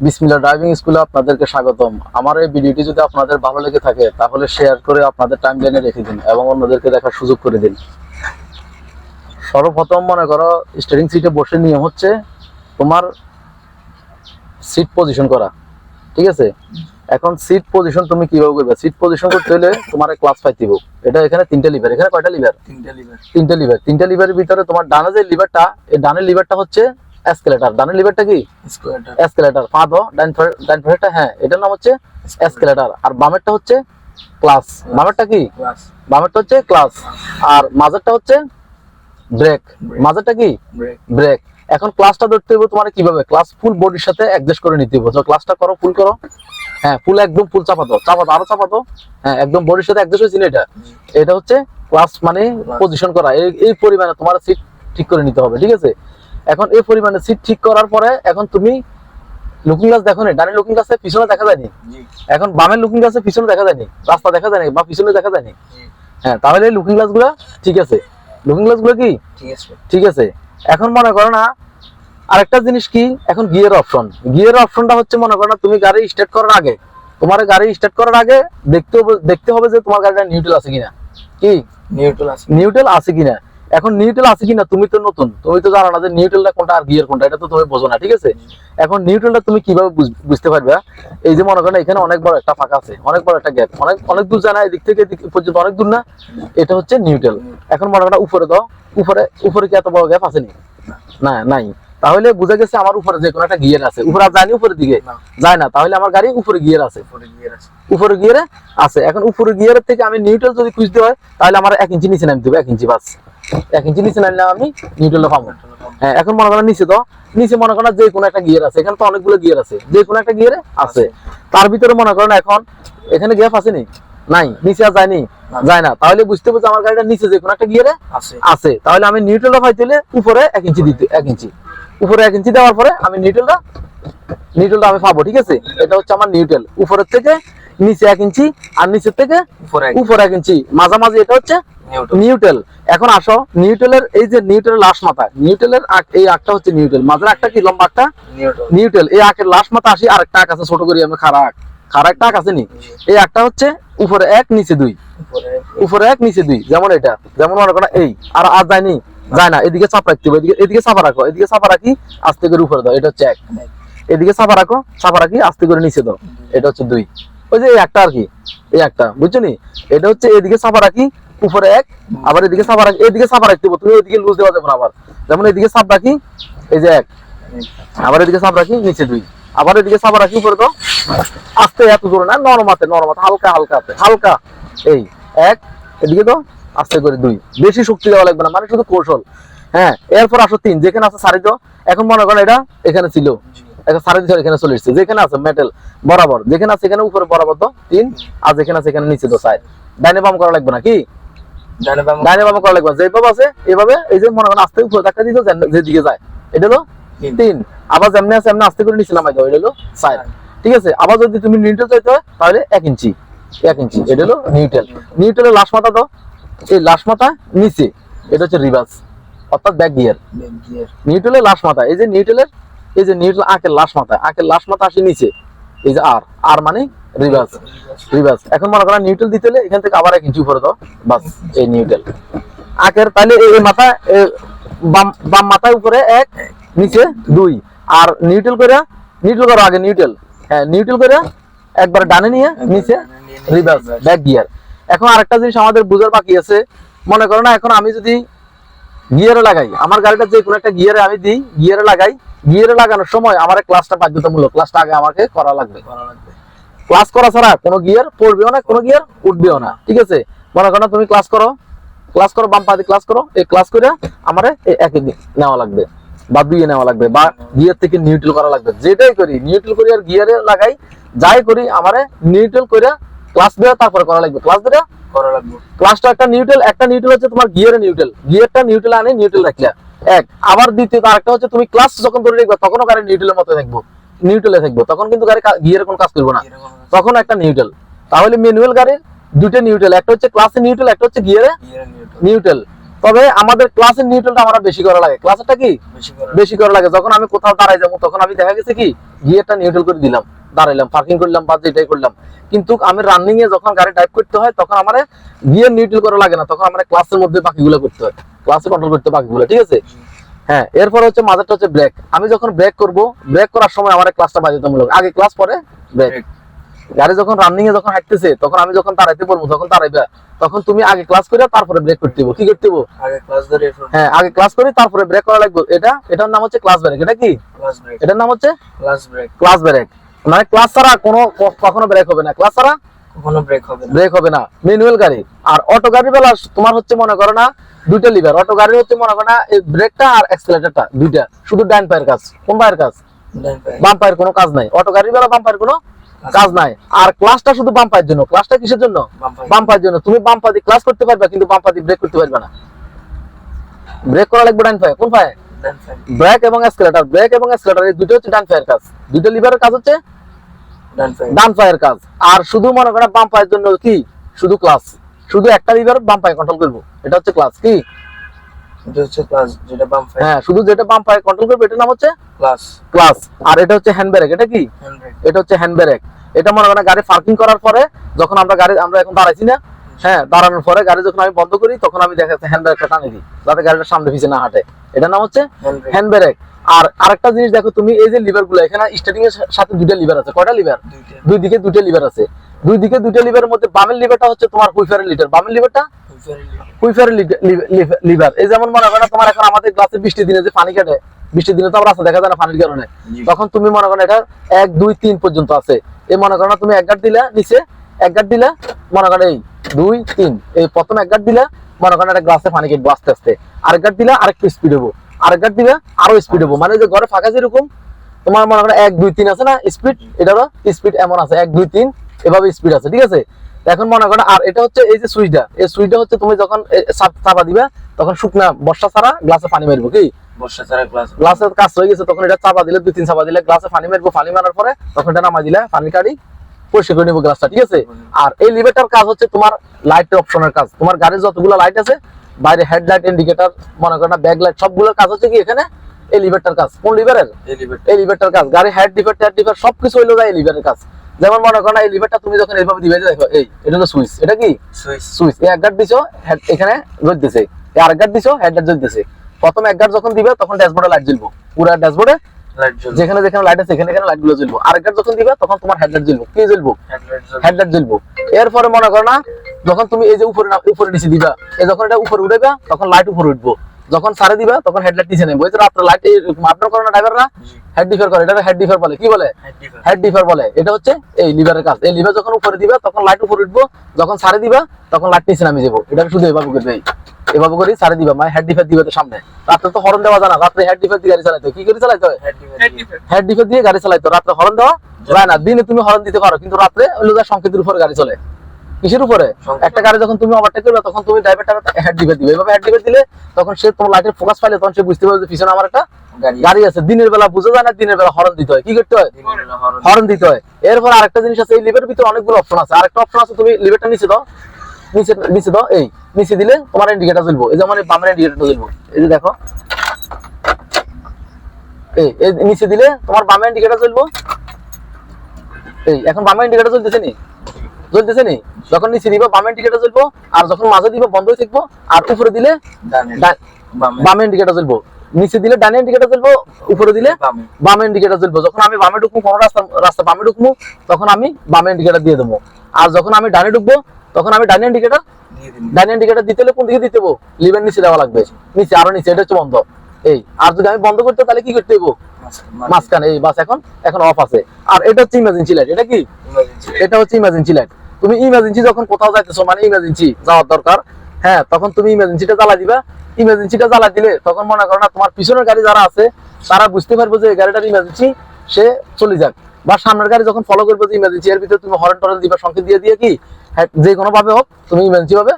বিসমিল্লা driving স্কুলে আপনাদেরকে স্বাগতম। আমার এই ভিডিওটি যদি আপনাদের ভালো লেগে থাকে তাহলে শেয়ার করে আপনাদের টাইম লাইনে রেখে দিন এবং অন্যদেরকে দেখার সুযোগ করে দিন। সর্বপ্রথম মনে করো স্টিয়ারিং সিটে বসে নিয়ম হচ্ছে তোমার সিট পজিশন করা ঠিক আছে? এখন সিট পজিশন তুমি কীভাবে করবে? সিট পজিশন করতে হলে তোমার ক্লাস ফাইভ দিব। এটা এখানে তিনটা লিভার এখানে কয়টা লিভার তিনটা লিভার তিনটা লিভার তিনটা লিভারের ভিতরে তোমার ডানে যে লিভারটা এই ডানের লিভারটা হচ্ছে এসকেলেটার ডানের লিভারটা কি? এসকেলেটার পা দাও ডাইন পাশে- ডাইন হ্যাঁ এটার নাম হচ্ছে এসকেলেটার আর বামেরটা হচ্ছে ক্লাস বামেরটা কি? ক্লাস বামেরটা হচ্ছে ক্লাস আর মাঝেরটা হচ্ছে ব্রেক মাঝেরটা কি? ব্রেক এখন ক্লাসটা ধরতে হবে তোমার কীভাবে? ক্লাস ফুল বডির সাথে অ্যাডজাস্ট করে নিতে হবে ক্লাসটা করো ফুল করো। হ্যাঁ ফুল একদম ফুল চাপা চাপাতো চাপাতো আরও চাপাতো হ্যাঁ একদম বডির সাথে অ্যাডজাস্ট হয়েছিল এটা? এটা হচ্ছে ক্লাস মানে পজিশন করা। এই এই পরিমাণে তোমার সিট ঠিক করে নিতে হবে ঠিক আছে? এখন এই পরিমাণে সিট ঠিক করার পরে এখন তুমি লুকিং গ্লাস দেখো নি ডানে লুকিং গ্লাসে পিছনে দেখা যায়নি? এখন বামের লুকিং গ্লাসে পিছনে দেখা যায়নি? রাস্তা দেখা যায়নি বা পিছনে দেখা যায়নি? হ্যাঁ তাহলে লুকিং গ্লাসগুলা ঠিক আছে। লুকিং গ্লাসগুলো কি? ঠিক আছে। ঠিক আছে। এখন মনে করো না আরেকটা জিনিস কি? এখন গিয়ার অপশন গিয়ার অপশনটা হচ্ছে মনে করো না তুমি গাড়ি স্টার্ট করার আগে তোমার গাড়ি স্টার্ট করার আগে দেখতে হবে দেখতে হবে যে তোমার গাড়িটা নিউট্রাল আছে কিনা। কি? নিউট্রাল আছে। নিউট্রাল আছে কিনা। এখন নিউট্রাল আছে কিনা তুমি তো নতুন তুমি তো জানো না যে নিউট্রালটা কোনটা আর গিয়ার কোনটা এটা তো তুমি বোঝো না ঠিক আছে? এখন নিউট্রালটা তুমি কীভাবে বুঝতে পারবে এই যে মনে করো না এখানে অনেক বড় একটা ফাঁকা আছে অনেক বড় একটা গ্যাপ অনেক অনেক দূর যায় না এদিক থেকে এদিক পর্যন্ত অনেক দূর না এটা হচ্ছে নিউট্রাল এখন মনে করো উপরে দাও উপরে উপরে কি এত বড় গ্যাপ আছে না? নাই। তাহলে বুঝা গেছে আমার উপরে যে কোনো একটা গিয়ার আছে উপরে যায়নি উপরের দিকে? যায় না তাহলে আমার গাড়ি উপরে গিয়ার আছে। উপরে গিয়ার আছে। উপরে গিয়ারে আছে। এখন উপরে গিয়ারের থেকে আমি নিউট্রাল যদি খুঁজতে হয় তাহলে আমার এক ইঞ্চি নিচে নামতে হবে এক ইঞ্চি বাস। এক ইঞ্চি নিচে আমি নিউট্রাল পাবো হ্যাঁ এখন মনে করেন নিচে তো নিচে মনে করেন যে কোনো একটা গিয়ার আছে এখানে তো অনেকগুলো গিয়ার আছে যে কোনো একটা গিয়ারে আছে। তার ভিতরে মনে করেন এখন এখানে গ্যাপ আছে নি? নাই নিচে আর যায়নি যায় না। তাহলে বুঝতে হবে আমার গাড়িটা নিচে যে কোনো একটা গিয়ারে আছে। তাহলে আমি নিউট্রালটা পাইতে হলে উপরে এক ইঞ্চি দিতে এক ইঞ্চি উপরে এক ইঞ্চি দেওয়ার পরে আমি নিউট্রালটা নিউট্রালটা আমি পাবো ঠিক আছে? এটা হচ্ছে আমার নিউট্রাল উপরের থেকে নিচে এক ইঞ্চি আর নিচের থেকে উপরে উপরে এক ইঞ্চি মাঝামাঝি এটা হচ্ছে নিউট্রাল এখন আসো নিউট্রালের এই যে নিউট্রালের লাশ মাথা নিউট্রালের আক- এই আঁকটা হচ্ছে নিউট্রাল মাঝের একটা কি লম্বা একটা নিউট্রাল নিউট্রাল এই আঁকের লাশ মাথা আসি আরেকটা আঁক আছে ছোট করি আমি খারা আঁক খারা একটা আঁক আছে নি এই আঁকটা হচ্ছে উপরে এক নিচে দুই। উপরে এক নিচে দুই। যেমন এটা। যেমন মনে করো এই আর আর যায়নি যায় না। এদিকে চাপ রাখতে হবে। এদিকে এদিকে চাপা রাখো। এদিকে চাপা রাখি আস্তে করে উপরে দাও। এটা হচ্ছে এক। এদিকে চাপা রাখো চাপা রাখি আস্তে করে নিচে দাও। এটা হচ্ছে দুই। ওই যে এই একটা আর কি। এই একটা বুঝছ নি? এটা হচ্ছে এদিকে চাপা রাখি উপরে এক, আবার এদিকে চাপা রাখি এদিকে চাপা রাখতে হবে, তুমি এদিকে লুজ দেওয়া যাবে আবার। যেমন এদিকে চাপ রাখি, এই যে এক। আবার এদিকে চাপ রাখি, নিচে দুই। আবার এদিকে চাপা রাখি, উপরে দাও আস্তে এত জোরে না, নরম হাতে নরম হাতে হালকা হালকা হাতে হালকা। এই এক, এদিকে তো আস্তে করে দুই। বেশি শক্তি দেওয়া লাগবে না মানে শুধু কৌশল। হ্যাঁ এরপর আসো তিন, যেখানে আছে সারি তো এখন মনে করেন এটা এখানে ছিল। এখন সারি দিচ্ছে এখানে চলে এসেছে, যেখানে আছে মেটেল বরাবর, যেখানে আছে এখানে উপরে বরাবর তো তিন, আর যেখানে আছে এখানে নিচে তো সাইড ডাইনে বাম করা লাগবে না কি? ডাইনে বাম করা লাগবে। যেভাবে আছে এভাবে এই যে মনে করেন আস্তে উপরে ধাক্কা দিত যেদিকে যায়। এটা হলো তিন। আবার যেমনি আছে এমনি আস্তে করে নিচে নামাই দাও। এটা হলো সাইড ঠিক আছে? আবার যদি তুমি নিউট্রাল চাইতে হয় তাহলে এক ইঞ্চি। এক ইঞ্চি। এটা হলো নিউট্রাল। নিউট্রালের লাশ মাথা দাও। এই লাশ মাথা নিচে। এটা হচ্ছে রিভার্স। অর্থাৎ ব্যাক গিয়ার। নিউট্রালের লাশ মাথা। এই যে নিউট্রালের এই যে নিউট্রাল আঁকের লাশ মাথা। আঁকের লাশ মাথা আসে নিচে। এই যে আর। আর মানে রিভার্স রিভার্স এখন মনে করেন নিউট্রাল দিতে হলে এখান থেকে আবার এক ইঞ্চি উপরে দাও। বাস, এই নিউট্রাল তাহলে এই মাথা বাম বাম মাথায় উপরে এক, নিচে দুই। আর নিউট্রাল করে নিউট্রাল করো আগে নিউট্রাল হ্যাঁ নিউট্রাল করে একবার ডানে নিয়ে নিচে রিভার্স ব্যাক গিয়ার এখন আরেকটা জিনিস আমাদের বুঝার বাকি আছে। মনে করো না, এখন আমি যদি গিয়ারে লাগাই, আমার গাড়িটা যে কোনো একটা গিয়ারে আমি দিই গিয়ারে লাগাই। গিয়ারে লাগানোর সময় আমার ক্লাসটা বাধ্যতামূলক ক্লাসটা আগে আমাকে করা লাগবে করা লাগবে। ক্লাস করা ছাড়া কোনো গিয়ার পড়বেও না কোনো গিয়ার উঠবেও না। ঠিক আছে? মনে করো তুমি ক্লাস করো ক্লাস করো বাম পাতে ক্লাস করো এই ক্লাস করে আমারে একে নেওয়া লাগবে বা দুইয়ে নেওয়া লাগবে বা গিয়ার থেকে নিউট্রাল করা লাগবে। যেটাই করি নিউট্রাল করি আর গিয়ারে লাগাই যাই করি আমার নিউট্রাল করে ক্লাস দেওয়া তারপরে করা লাগবে। ক্লাস দেওয়া করা লাগবে। ক্লাসটা একটা নিউট্রাল একটা নিউট্রাল হচ্ছে তোমার গিয়ারে নিউট্রাল গিয়ারটা নিউট্রাল আনে নিউট্রাল রাখলা এক আবার দ্বিতীয় আরেকটা হচ্ছে তুমি ক্লাস যখন করে রাখবে তখনও গাড়ি নিউট্রালের মতো থাকব নিউট্রালে থাকব তখন কিন্তু গাড়ি গিয়ারে কোনো কাজ করব না। তখন একটা নিউট্রাল তাহলে ম্যানুয়াল গাড়ির দুটো নিউট্রাল একটা হচ্ছে ক্লাসে নিউট্রাল একটা হচ্ছে গিয়ারে নিউট্রাল তবে আমাদের ক্লাসের নিউট্রালটা আমরা বেশি করা লাগে। ক্লাসেরটা কি? বেশি করা লাগে। যখন আমি কোথাও দাঁড়াই যাব তখন আমি দেখা গেছে কি? গিয়ারটা নিউট্রাল করে দিলাম। দাঁড়াইলাম পার্কিং করলাম বা যেটাই করলাম। কিন্তু আমি রানিং এ যখন গাড়ি টাইপ করতে হয় তখন আমার গিয়ার নিউট্রাল করা লাগে না। তখন আমার ক্লাসের মধ্যে বাকিগুলো করতে হয়। ক্লাসে কন্ট্রোল করতে বাকিগুলো ঠিক আছে? হ্যাঁ এরপর হচ্ছে মাঝেরটা হচ্ছে ব্রেক আমি যখন ব্রেক করব ব্রেক করার সময় আমার ক্লাসটা বাধ্যতামূলক আগে ক্লাস পরে ব্রেক গাড়ি যখন রানিং এ যখন হাঁটতেছে তখন আমি যখন দাঁড়াইতে বলব তখন দাঁড়াইবে তখন তুমি আগে ক্লাস করে তারপরে ব্রেক করতে হবে কি করতে আগে ক্লাস ধরে হ্যাঁ আগে ক্লাস করি তারপরে ব্রেক করা লাগবে। এটা এটার নাম হচ্ছে ক্লাস ব্রেক এটা কি? ক্লাস ব্রেক এটার নাম হচ্ছে ক্লাস ব্রেক ক্লাস ব্রেক মানে ক্লাস ছাড়া কোনো কখনো ব্রেক হবে না। ক্লাস ছাড়া কখনো ব্রেক হবে ব্রেক হবে না। ম্যানুয়াল গাড়ি। আর অটো গাড়ি বেলা তোমার হচ্ছে মনে করো না দুইটা লিভার অটো গাড়ি হচ্ছে মনে করো না এই ব্রেকটা আর অ্যাক্সিলারেটরটা দুইটা। শুধু ডান পায়ের কাজ কোন পায়ের কাজ। বাম পায়ের কোনো কাজ নাই। অটো গাড়ির বেলা বাম পায়ের কোনো কাজ নাই। আর ক্লাসটা শুধু বাম পায়ের জন্য। ক্লাসটা কিসের জন্য? বাম পায়ের জন্য। তুমি বাম পা দিয়ে ক্লাস করতে পারবে কিন্তু বাম পা দিয়ে ব্রেক করতে পারবে না। ব্রেক করা লাগবে ডান পায়ে কোন পায়ে ব্রেক এবং অ্যাক্সিলারেটর ব্রেক এবং অ্যাক্সিলারেটর এই দুটো হচ্ছে ডান পায়ের কাজ। দুটো লিভারের কাজ হচ্ছে ডান পায়ের কাজ। আর শুধু মনে করেন বাম পায়ের জন্য কি? শুধু ক্লাস শুধু একটা লিভার বাম পায়ে কন্ট্রোল করব। এটা হচ্ছে ক্লাস কি? হ্যাঁ শুধু যেটা বাম পায়ে কন্ট্রোল করবে এটার নাম হচ্ছে ক্লাস ক্লাস আর এটা হচ্ছে হ্যান্ড ব্রেক এটা কি? এটা হচ্ছে হ্যান্ড ব্রেক এটা মনে করেন গাড়ি পার্কিং করার পরে যখন আমরা গাড়ি আমরা এখন দাঁড়াইছি না হ্যাঁ দাঁড়ানোর পরে গাড়ি যখন আমি বন্ধ করি তখন আমি দেখা যাচ্ছে হ্যান্ড ব্রেকটা টানে দিই যাতে গাড়িটা সামনে পিছিয়ে না হাঁটে। এটার নাম হচ্ছে হ্যান্ড ব্রেক আর আরেকটা জিনিস দেখো তুমি এই যে লিভারগুলো এখানে স্টার্টিং এর সাথে দুইটা লিভার আছে। কয়টা লিভার দুই দিকে দুইটা লিভার আছে। দুই দিকে দুইটা লিভারের মধ্যে বামের লিভারটা হচ্ছে তোমার হুইফারের লিটার বামের লিভারটা হুইফারের লিভার এই যেমন মনে করো তোমার এখন আমাদের গ্লাসে বৃষ্টির দিনে যে পানি কাটে বৃষ্টির দিনে তো আমরা রাস্তা দেখা যায় না পানির কারণে। তখন তুমি মনে করো এটা এক দুই তিন পর্যন্ত আছে। এই মনে করো না তুমি এক গাঁট দিলা নিচে এক গাঁট দিলা মনে করো এই দুই তিন। এই প্রথম এক গাঁট দিলা মনে করো একটা গ্লাসে পানি কাটবো আস্তে আস্তে। আরেক গাঁট দিলা আরেকটু স্পিড হব। আরেক দিলা আরও স্পিড হব। মানে যে ঘরে ফাঁকা যেরকম তোমার মনে করো এক দুই তিন আছে না স্পিড এটারও স্পিড এমন আছে এক দুই তিন এভাবে স্পিড আছে ঠিক আছে? এখন মনে করো আর এটা হচ্ছে এই যে সুইচটা এই সুইচটা হচ্ছে তুমি যখন চাপা দিবে তখন শুকনা বর্ষা ছাড়া গ্লাসে পানি মারবো কি? বর্ষা ছাড়া ক্লাস গ্লাসের কাজ হয়ে গেছে তখন এটা চাপা দিলে দুই তিন চাপা দিলে গ্লাসে পানি মারবো পানি মারার পরে তখন এটা নামাই দিলে পানি কাটি পরিষ্কার করে নিবো গ্লাসটা ঠিক আছে? আর এই লিভারটার কাজ হচ্ছে তোমার লাইটের অপশনের কাজ। তোমার গাড়ির যতগুলো লাইট আছে বাইরে হেডলাইট ইন্ডিকেটর মনে করো না ব্যাক সবগুলোর কাজ হচ্ছে কি এখানে? এই লিভারটার কাজ। কোন লিভারের এলিভেটর কাজ। গাড়ি হেড লিভার ট্যাড লিভার সবকিছু হইল যায় এই কাজ। যেমন মনে করো না এই লিভারটা তুমি যখন এইভাবে দিবে দেখো এই এটা হলো সুইচ এটা কি? সুইচ সুইচ এক গার্ড দিছো head- এখানে রোদ দিছে আর গার্ড দিছো হেডলাইট জ্বল দিছে প্রথম এক গার্ড যখন দিবে তখন ড্যাশবোর্ডে লাইট জ্বলবো। পুরো ড্যাশবোর্ডে যেখানে যেখানে লাইট আছে এখানে এখানে লাইটগুলো জ্বলবো। আর একটা যখন দিবা তখন তোমার হেডলাইট জ্বলবো। কি জ্বলবো? হেডলাইট জ্বলবে। এরপরে মনে করো না যখন তুমি এই যে উপরে উপরে নিচে দিবা এই যখন এটা উপরে উঠেবা তখন লাইট উপরে উঠবো। যখন সারে দিবা তখন হেডলাইট নিচে নেব। এই যে রাত্রে লাইট আপনার করো না ড্রাইভাররা হেড ডিফার করে এটা হেড ডিফার বলে। কি বলে? হেড ডিফার বলে। এটা হচ্ছে এই লিভারের কাজ। এই লিভার যখন উপরে দিবা তখন লাইট উপরে উঠবো। যখন সারে দিবা তখন লাইট নিচে নামিয়ে যাব এটা শুধু এভাবে করবে। এভাবে করে সারে দিবা। মানে হেড ডিফার দিবে তো সামনে। রাত্রে তো হরন দেওয়া যায় না। রাত্রে হেড ডিফার দিয়ে গাড়ি চালাইতে কি করে চালাইতে হয়? হেড ডিফার দিয়ে। গাড়ি চালাইতে। রাত্রে হরন দেওয়া যায় না। দিনে তুমি হরন দিতে পারো। কিন্তু রাত্রে ওই যা সংকেতের উপরে গাড়ি চলে। কিসের উপরে? একটা গাড়ি যখন তুমি ওভারটেক করবে তখন তুমি ড্রাইভারটা হেড ডিফার দিবে। এভাবে হেড ডিফার দিলে তখন সে তোমার লাইটের ফোকাস পাইলে তখন সে বুঝতে পারবে যে পিছনে আমার একটা গাড়ি আছে। দিনের বেলা বুঝে যায় না দিনের বেলা হরন দিতে হয়। কি করতে হয়? হরন দিতে হয়। এরপর আরেকটা জিনিস আছে এই লিভারের ভিতরে অনেকগুলো অপশন আছে। আরেকটা অপশন আছে তুমি লিভারটা নিচে দাও। নিচে নিচে দাও। এই নিচে দিলে তোমার ইন্ডিকেটর জ্বলবো। এই যেমন বামের ইন্ডিকেটরটা জ্বলবো। এই যে দেখো। এই এই নিচে দিলে তোমার বামের ইন্ডিকেটর জ্বলবো। এই এখন বামের ইন্ডিকেটর জ্বলতেছে নি? জ্বলতেছে নি? যখন নিচে দিবা বামের ইন্ডিকেটর জ্বলবো আর যখন মাঝে দিবা বন্ধ হয়ে থাকব আর উপরে দিলে ডানে বামে। বামে ইন্ডিকেটর জ্বলবো। নিচে দিলে ডানে ইন্ডিকেটর জ্বলবো উপরে দিলে বামে। ইন্ডিকেটর জ্বলবো। যখন আমি বামে ঢুকবো কোনো রাস্তা রাস্তা বামে ঢুকবো তখন আমি বামে ইন্ডিকেটর দিয়ে দেবো। আর যখন আমি ডানে ঢুকবো তখন আমি ডানে ইন্ডিকেটর ডানে ইন্ডিকেটর দিতে হলে কোন দিকে দিতে লিভের নিচে দেওয়া লাগবে। নিচে আরও নিচে এটা হচ্ছে বন্ধ। এই আর যদি আমি বন্ধ করতে তাহলে কি করতে হইব? মাঝখানে। এই বাস এখন এখন অফ আছে। আর এটা হচ্ছে ইমার্জেন্সি লাইট এটা কি? এটা হচ্ছে ইমার্জেন্সি লাইট তুমি ইমার্জেন্সি যখন কোথাও যাইতেছো মানে ইমার্জেন্সি যাওয়ার দরকার হ্যাঁ তখন তুমি ইমার্জেন্সিটা জ্বালা দিবা। ইমার্জেন্সিটা জ্বালা দিলে তখন মনে করো না তোমার পিছনের গাড়ি যারা আছে তারা বুঝতে পারবে যে এই গাড়িটার ইমার্জেন্সি সে চলে যাক। বা সামনের গাড়ি যখন ফলো করবে যে ইমার্জেন্সি এর ভিতরে তুমি হরেন টরেন দিবা সংকেত দিয়ে দিয়ে কি হ্যাঁ, যে কোনো ভাবে হোক তুমি ইমার্জেন্সি ভাবে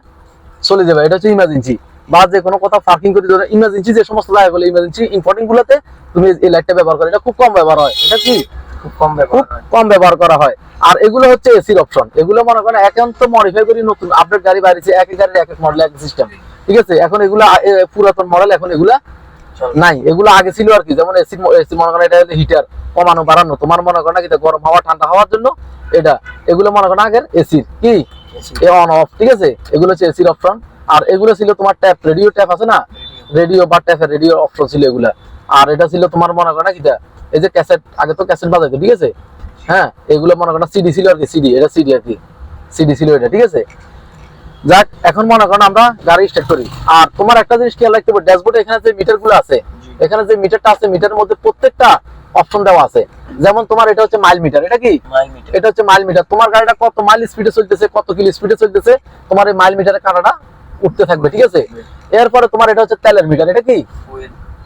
চলে যাবে। এটা হচ্ছে ইমার্জেন্সি বা যে কোনো কোথাও পার্কিং করে ধরে ইমার্জেন্সি যে সমস্ত জায়গাগুলো ইমার্জেন্সি ইম্পর্টেন্ট গুলোতে তুমি এই লাইটটা ব্যবহার করো। এটা খুব কম ব্যবহার হয়। এটা কি? খুব কম খুব ব্যবহার হয়। কম ব্যবহার করা হয়। আর এগুলো হচ্ছে এসির অপশন এগুলো মনে করেন একান্ত মডিফাই করি নতুন আপডেট গাড়ি বাইরেছে এক এক গাড়ির এক এক মডেল এক সিস্টেম ঠিক আছে? এখন এগুলা পুরাতন মডেল এখন এগুলা নাই। এগুলো আগে ছিল আর কি। যেমন এসি এসি মনে করেন এটা হিটার কমানো বাড়ানো। তোমার মনে করেন কি? গরম হাওয়া ঠান্ডা হওয়ার জন্য এটা। এগুলো মনে করেন আগের এসির কি? এ অন অফ ঠিক আছে? এগুলো হচ্ছে এসির অপশন আর এগুলো ছিল তোমার ট্যাপ রেডিও ট্যাপ আছে না? রেডিও বা ট্যাপের রেডিও অপশন ছিল এগুলা। আর এটা ছিল তোমার মনে করেন কিটা এই যে ক্যাসেট আগে তো ক্যাসেট বাজাইতো ঠিক আছে? হ্যাঁ এগুলো মনে করেন সিডি ছিল আর কি সিডি এটা সিডি আর কি সিডি ছিল এটা ঠিক আছে? যাক এখন মনে করেন আমরা গাড়ি স্টার্ট করি। আর তোমার একটা জিনিস খেয়াল রাখতে হবে ড্যাশবোর্ডে এখানে যে মিটারগুলো আছে এখানে যে মিটারটা আছে মিটারের মধ্যে প্রত্যেকটা অপশন দেওয়া আছে। যেমন তোমার এটা হচ্ছে মাইল মিটার এটা কি? মাইল মিটার এটা হচ্ছে মাইল মিটার তোমার গাড়িটা কত মাইল স্পিডে চলতেছে কত কিলো স্পিডে চলতেছে তোমার এই মাইল মিটারের কাঁটাটা উঠতে থাকবে ঠিক আছে? এরপরে তোমার এটা হচ্ছে তেলের মিটার এটা কি?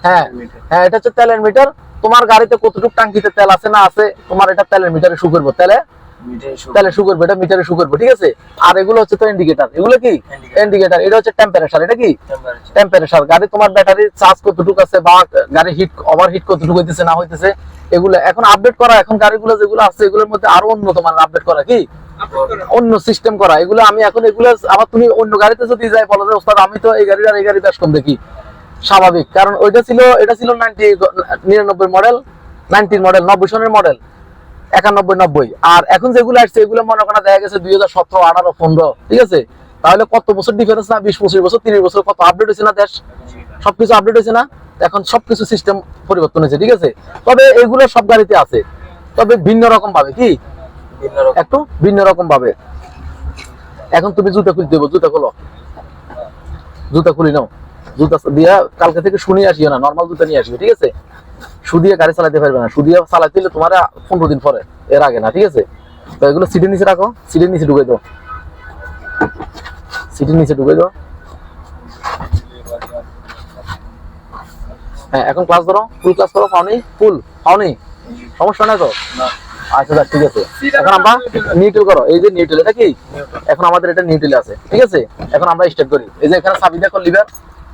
হ্যাঁ হ্যাঁ এটা হচ্ছে তেলের মিটার। তোমার গাড়িতে কতটুকু টাঙ্কিতে তেল আছে না আছে তোমার এটা তেলের মিটারে শু করব। তেলে? তাহলে শু করবে এটা মিটারে শু করবে ঠিক আছে? আর এগুলো হচ্ছে তো ইন্ডিকেটর এগুলো কি. ইন্ডিকেটর এটা হচ্ছে টেম্পারেচার এটা কি? টেম্পারেচার টেম্পারেচার গাড়ি তোমার ব্যাটারি চার্জ কতটুকু আছে বা গাড়ি হিট ওভার হিট কতটুকু হইতেছে না হইতেছে এগুলো এখন আপডেট করা এখন গাড়িগুলো যেগুলো আছে এগুলোর মধ্যে আরও উন্নত মানের আপডেট করা কি? অন্য সিস্টেম করা। এগুলো আমি এখন এগুলো আবার তুমি অন্য গাড়িতে যদি যাই বলো যে ওস্তাদ আমি তো এই গাড়ির আর এই গাড়ি বেশ কম দেখি। স্বাভাবিক। কারণ ওইটা ছিল এটা ছিল নাইনটি নিরানব্বই মডেল নাইনটিন মডেল নব্বই সনের মডেল একানব্বই নব্বই। আর এখন যেগুলো আসছে এগুলো মনে করা দেখা গেছে দুই হাজার সতেরো আঠারো পনেরো ঠিক আছে? তাহলে কত বছর ডিফারেন্স না বিশ পঁচিশ বছর তিরিশ বছর কত আপডেট হয়েছে না দেশ? সবকিছু আপডেট হয়েছে না? এখন সবকিছু সিস্টেম পরিবর্তন হয়েছে ঠিক আছে? তবে এগুলো সব গাড়িতে আছে। তবে ভিন্ন রকম ভাবে কি? একটু ভিন্ন রকম ভাবে। এখন তুমি জুতা খুলতে দেবো জুতা খোলো। জুতা খুলি নাও। জুতা দিয়া কালকে থেকে শুনিয়ে আসিও না নর্মাল জুতা নিয়ে আসবে ঠিক আছে? সুদিয়ে গাড়ি চালাতে পারবে না সুদিয়ে চালাতে হলে তোমার পনেরো দিন পরে এর আগে না ঠিক আছে? তো এগুলো সিটের নিচে রাখো সিটের নিচে ঢুকে দাও। সিটের নিচে ঢুকে দাও। হ্যাঁ এখন ক্লাস ধরো ফুল ক্লাস করো পাওনি? ফুল পাওনি? সমস্যা নাই তো? আচ্ছা যাক, ঠিক আছে। এখন আমরা নিউট্রাল করো এই যে নিউট্রাল এটা কি? এখন আমাদের এটা নিউট্রাল আছে ঠিক আছে? এখন আমরা স্টার্ট করি। এই যে এখানে চাবি দেখো লিভার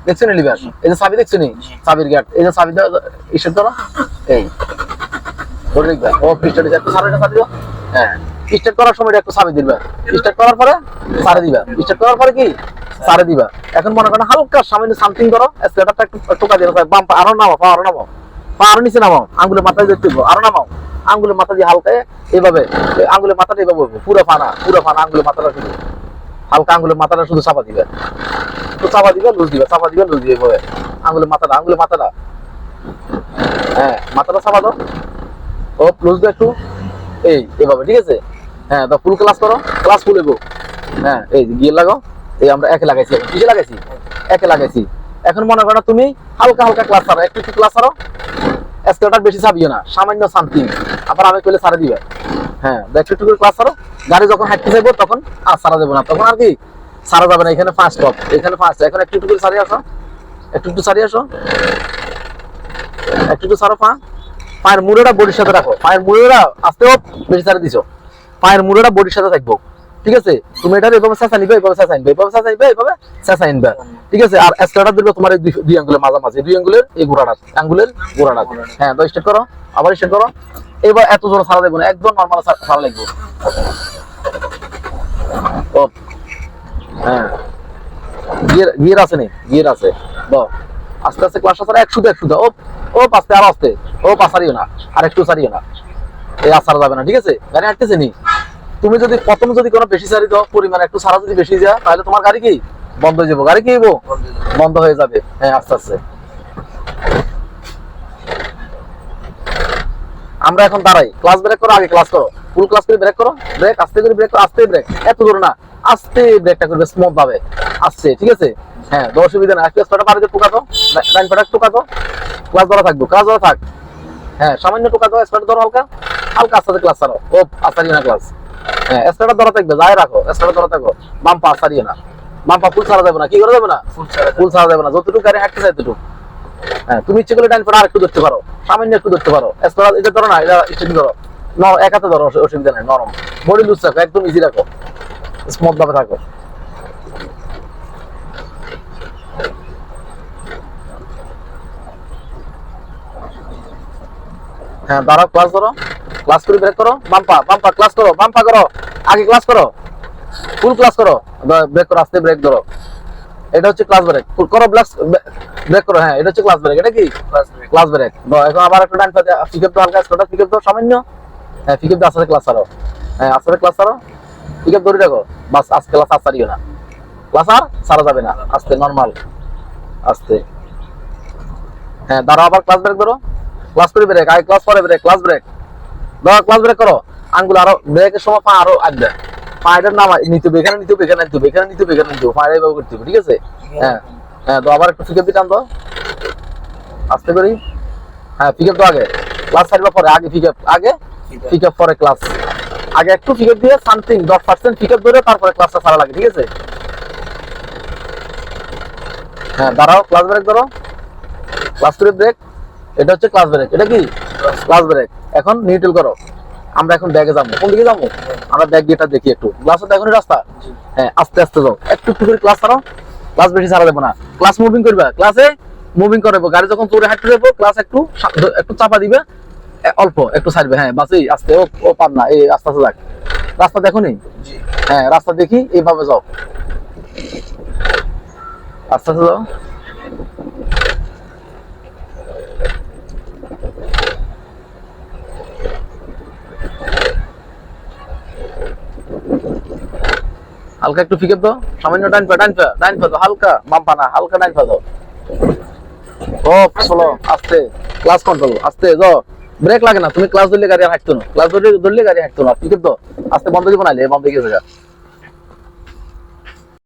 দেখছ নি লিভার এই যে চাবি দেখছ নি চাবির এই যে চাবি এই। ধরে ও পিস্টার একটু সারা চাবি দাও হ্যাঁ। স্টার্ট করার সময় একটু চাবি দিবা। স্টার্ট করার পরে সারে দিবা। স্টার্ট করার পরে কি? সারে দিবা। এখন মনে করো হালকা সামান্য সামথিং করো। একটু টোকা দিবা বাম পা আরও পা আরও নামাও। পা আরও নিচে নামাও। আঙ্গুলে মাথায় দেখতে আরও নামাও। আঙ্গুলে মাথা দিয়ে হালকা এইভাবে এই আঙ্গুলে মাথাটা এইভাবে পুরো ফানা পুরো ফানা আঙ্গুলে মাথাটা শুধু। হালকা আঙ্গুলে মাথাটা শুধু চাপা দিবে। একটু চাপা দিবে, লুজ দিবে, চাপা দিবে, লুজ দিবে হ্যাঁ মাথাটা চাপা দাও। ও লুজ একটু। এই এভাবে ঠিক আছে? হ্যাঁ তো ফুল ক্লাস করো ক্লাস ফুল এগো হ্যাঁ এই গিয়ে লাগাও। এই আমরা একে লাগাইছি। কিসে লাগাইছি? একে লাগাইছি। এখন মনে করো তুমি হালকা হালকা ক্লাস ছাড়ো। একটু একটু ক্লাস ছাড়ো। স্কেলটার বেশি ছাবিও না, সামান্য সামথিং আবার আমি কইলে ছাড়ে দিবে। হ্যাঁ তো একটু একটু করে ক্লাস ছাড়ো। গাড়ি যখন হাঁটতে যাব তখন আর সারা দেবো না। তখন আর কি? ছাড়া যাবে না, এখানে ফার্স্ট স্টপ এখানে ফার্স্ট এখন একটু একটু করে ছাড়িয়ে আসো। একটু একটু ছাড়িয়ে আসো। একটু একটু ছাড়ো, পা। পায়ের মুড়োটা বডির সাথে রাখো। পায়ের মুড়োটা আস্তেও বেশি ছাড়ে দিছো। পায়ের মুড়োটা বডির সাথে থাকব। ঠিক আছে? তুমি এটা এভাবে চেঁচা নিবে, এভাবে চেঁচা নিবে এভাবে চেঁচা নিবে এভাবে চেঁচা নিবে ঠিক আছে? আর স্কেলটা দিবে তোমার এই দুই- আঙ্গুলের মাঝামাঝি। দুই আঙ্গুলের এই গোড়াটা, আঙ্গুলের গোড়াটা। হ্যাঁ তো স্টার্ট করো। আবার স্টার্ট করো। এবার এত জোরে ছাড়া দেবো না। একদম নর্মাল ছাড়া লাগবে। হ্যাঁ। গিয়ার গিয়ার আছে নি গিয়ার আছে। দাও আস্তে আস্তে ক্লাস আছে একশো একশো দাও ও আস্তে আরও আস্তে। ও পাসারিও না আর একটু সারিও না। এই আর সারা যাবে না ঠিক আছে? গাড়ি নি? তুমি যদি প্রথম যদি কোনো বেশি সারি দাও পরিমাণ একটু সারা যদি বেশি যায় তাহলে তোমার গাড়ি কি? বন্ধ হয়ে যাব। গাড়ি কি বন্ধ বন্ধ হয়ে যাবে। হ্যাঁ আস্তে আস্তে। আমরা এখন দাঁড়াই। ক্লাস ব্রেক করো আগে ক্লাস করো। ফুল ক্লাস করে ব্রেক করো ব্রেক আস্তে করে ব্রেক করো আস্তে ব্রেক এত জোরে না আস্তে ব্রেকটা করবে স্মুথ ভাবে। আস্তে ঠিক আছে? হ্যাঁ তো অসুবিধা না একটু স্পাটা পারে টুকা তো। লাইন পাটা টুকা তো। ক্লাস ধরা থাকব ক্লাস ধরা থাক। হ্যাঁ সামান্য টুকা তো স্পাটা ধরো হালকা। হালকা আস্তে ক্লাস ছাড়ো ও আস্তারিও না ক্লাস হ্যাঁ স্পাটা ধরা থাকবে যাই রাখো স্পাটা ধরা থাকো। বাম পা আস্তারিও না। বাম পা ফুল ছাড়া যাবে না। কি করে যাবে না? ফুল ছাড়া যাবে। না। যতটুকু গাড়ি হাঁটতে চাই ততটুকু হ্যাঁ তুমি ইচ্ছে করলে ডাইন ফোটা আরেকটু ধরতে পারো। সামান্য একটু ধরতে পারো। এসপারা এটা ধরো না এটা স্টেডিং ধরো। এক হাতে ধরো অসুবিধা নেই নরম। বডি লুজ রাখো একদম ইজি রাখো। স্মুথ ভাবে থাকো। হ্যাঁ দাঁড়াও ক্লাস ধরো। ক্লাস করে ব্রেক করো। বাম্পা বাম্পা ক্লাস করো বাম্পা করো। আগে ক্লাস করো। ফুল ক্লাস করো। ব্রেক করো, আস্তে ব্রেক ধরো। এটা হচ্ছে ক্লাস ব্রেক করো ব্লাস ব্রেক করো হ্যাঁ এটা হচ্ছে ক্লাস ব্রেক এটা কি? ক্লাস ব্রেক এখন আবার একটা ডান পাতে তো হালকা সামান্য। হ্যাঁ পিকআপ আস্তে ক্লাস আরও হ্যাঁ আস্তে ক্লাস আরও পিকআপ ধরে রাখো বাস, আজকে ক্লাস আর সারিও না। ক্লাস আর সারা যাবে না। আস্তে নরমাল আস্তে। হ্যাঁ দাঁড়াও, আবার ক্লাস ব্রেক ধরো। ক্লাস করে ব্রেক আগে ক্লাস পরে ব্রেক ক্লাস ব্রেক ধরো ক্লাস ব্রেক করো। আঙ্গুল আরও ব্রেকের সময় পা আরও আসবে পায়ের নাম নিতে হবে নিতে হবে নিতে হবে নিতে হবে নিতে হবে ব্যবহার করতে হবে, ঠিক আছে? হ্যাঁ হ্যাঁ তো আবার একটু পিকআপ দিতাম তো আস্তে করি। হ্যাঁ পিকআপ তো আগে। ক্লাস সারিবার পরে, আগে পিকআপ আগে পরে ক্লাস আগে একটু দিয়ে সামথিং দশ পার্সেন্ট ধরে তারপরে ক্লাসটা সারা লাগে ঠিক আছে? হ্যাঁ দাঁড়াও ক্লাস ব্রেক ধরো। ক্লাস করে ব্রেক এটা হচ্ছে ক্লাস ব্রেক এটা কি? ক্লাস ব্রেক এখন নিউট্রাল করো। আমরা এখন ব্যাগে যাব। কোন দিকে যাব? আমরা ব্যাগ গিয়েটা দেখি একটু। ক্লাসে তো এখনই রাস্তা। হ্যাঁ আস্তে আস্তে যাও। একটু একটু করে ক্লাস ছাড়ো। ক্লাস বেশি ছাড়া দেবো না। ক্লাস মুভিং করবে। ক্লাসে মুভিং করবে গাড়ি যখন তোরে হাঁটতে যাব ক্লাস একটু একটু চাপা দিবে। অল্প একটু ছাড়বে হ্যাঁ বাসই আস্তে ও ও পার না এই আস্তে আস্তে যাক। রাস্তা দেখো নি? জি। হ্যাঁ রাস্তা দেখি এইভাবে যাও। আস্তে আস্তে যাও। হালকা একটু ফিকে দাও সামান্য ডাইন পা ডাইন পা ডাইন পা দাও হালকা বাম পা না হালকা ডাইন পা দাও ও চলো আস্তে ক্লাস কন্ট্রোল আস্তে যাও। ব্রেক লাগে না, তুমি ক্লাস ধরলে গাড়ি হাঁটতো না। ক্লাস ধরলে ধরলে গাড়ি হাঁটতো না। আপনি কিন্তু আস্তে বন্ধ দিব না বন্ধ গিয়ে